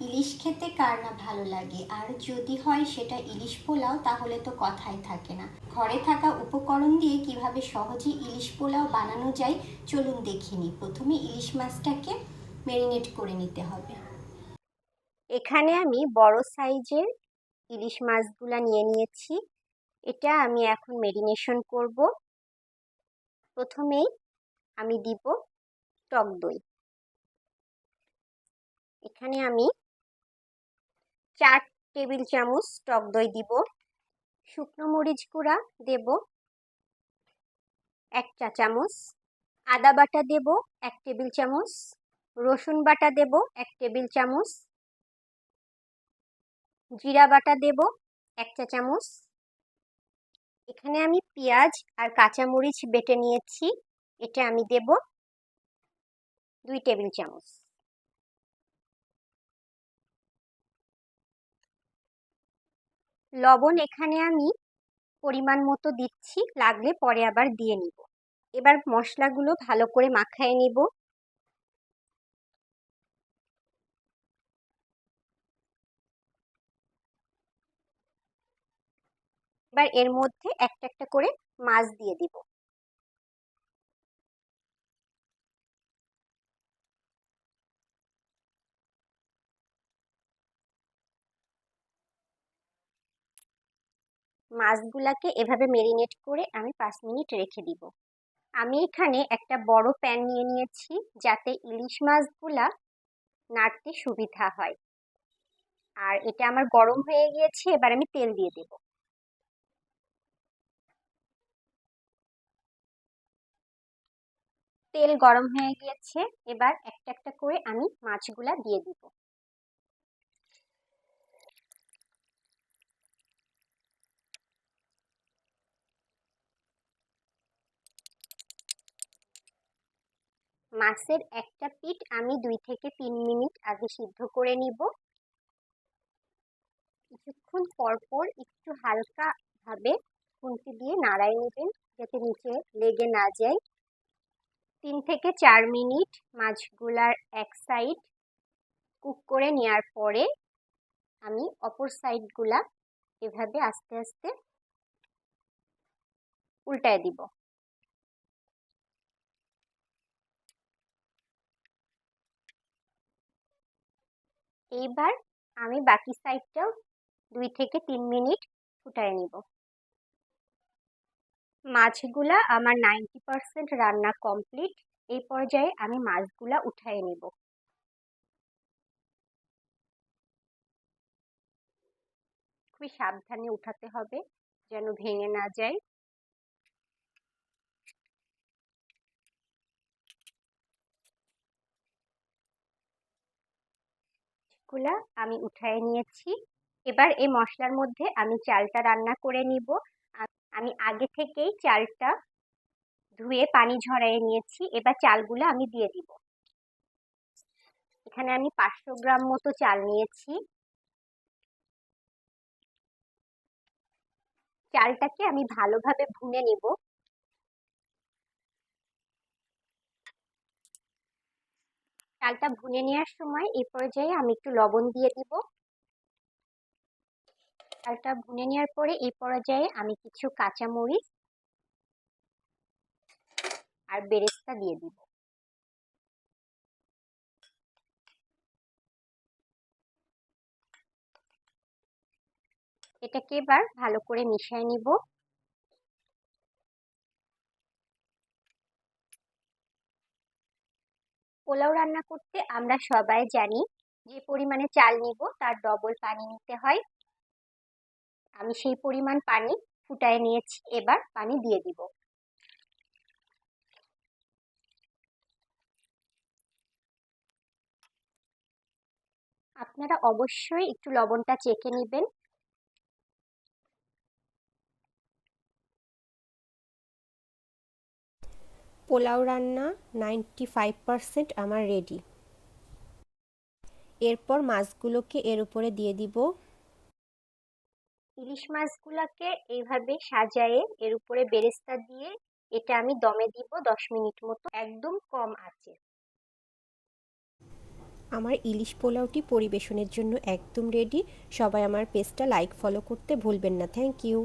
ইলিশ খেতে কার না ভালো লাগে? আর যদি হয় সেটা ইলিশ পোলাও, তাহলে তো কথাই থাকে না। ঘরে থাকা উপকরণ দিয়ে কীভাবে সহজে ইলিশ পোলাও বানানো যায়, চলুন দেখিনি প্রথমে ইলিশ মাছটাকে ম্যারিনেট করে নিতে হবে। এখানে আমি বড় সাইজের ইলিশ মাছগুলা নিয়ে নিয়েছি। এটা আমি এখন মেরিনেশন করব। প্রথমেই আমি দিব টক দই। এখানে আমি চার টেবিল চামচ টক দই দিব। শুকনো মরিচ গুঁড়া দেব। এক চা চামচ। আদা বাটা দেব এক টেবিল চামচ। রসুন বাটা দেব এক টেবিল চামচ। জিরা বাটা দেব এক চা চামচ। এখানে আমি পেঁয়াজ আর কাঁচামরিচ বেটে নিয়েছি। এটা আমি দেব দুই টেবিল চামচ। লবণ এখানে আমি পরিমাণ মতো দিচ্ছি, লাগলে পরে আবার দিয়ে নিব। এবার মশলাগুলো ভালো করে মাখায় নিব। এবার এর মধ্যে একটা একটা করে মাছ দিয়ে দিব। মাছগুলাকে এভাবে মেরিনেট করে আমি পাঁচ মিনিট রেখে দিব। আমি এখানে একটা বড় প্যান নিয়ে নিয়েছি যাতে ইলিশ মাছগুলা নাড়তে সুবিধা হয়। আর এটা আমার গরম হয়ে গিয়েছে, এবার আমি তেল দিয়ে দেব। তেল গরম হয়ে গিয়েছে, এবার একটা একটা করে আমি মাছগুলা দিয়ে দিব। মাছের একটা পিঠ আমি দুই থেকে তিন মিনিট আগে সিদ্ধ করে নিব। কিছুক্ষণ পর পর একটু হালকা ভাবে খুন্তি দিয়ে নাড়াই নেবেন যাতে নিচে লেগে না যায়। তিন থেকে চার মিনিট মাছগুলার এক সাইড কুক করে নেওয়ার পরে আমি অপর সাইডগুলা এভাবে আস্তে আস্তে উল্টায় দিব। এইবার আমি বাকি সাইডটাও দুই থেকে তিন মিনিট ফুটায় নিব। মাছগুলা আমার নাইনটি পারসেন্ট রান্না কমপ্লিট এই পর্যায়ে আমি মাছগুলা উঠায় নিব। খুবই সাবধানে উঠাতে হবে, যেন ভেঙে না যায়। গুলা আমি উঠায় নিয়েছি। এবার এই মশলার মধ্যে আমি চালটা রান্না করে নিব। আমি আগে থেকেই চালটা ধুয়ে পানি ঝরাইয়ে নিয়েছি। এবার চালগুলো আমি দিয়ে দিব। এখানে আমি পাঁচশো গ্রাম মতো চাল নিয়েছি। চালটাকে আমি ভালোভাবে ভুনে নিব। চালটা ভুনে নেওয়ার সময় এই পর্যায়ে আমি একটু লবণ দিয়ে দিব। চালটা ভুনে নেওয়ার পরে এই পর্যায়ে আমি কিছু কাঁচামরিচ আর বেরেস্তা দিয়ে দিব। এটাকে এবার ভালো করে মিশিয়ে নিব। পোলাও রান্না করতে আমরা সবাই জানি যে পরিমাণে চাল নিব, তার ডবল পানি নিতে হয়। আমি সেই পরিমাণ পানি ফুটায় নিয়েছি, এবার পানি দিয়ে দিব। আপনারা অবশ্যই একটু লবণটা চেখে নেবেন। পোলাও রান্না নাইনটি ফাইভ পারসেন্ট আমার রেডি এরপর মাছগুলোকে এর উপরে দিয়ে দিব। ইলিশ মাছগুলোকে এইভাবে সাজায়ে এর উপরে বেরেস্তা দিয়ে এটা আমি দমে দিব দশ মিনিট মতো একদম কম আছে। আমার ইলিশ পোলাওটি পরিবেশনের জন্য একদম রেডি সবাই আমার পেজটা লাইক ফলো করতে ভুলবেন না। Thank you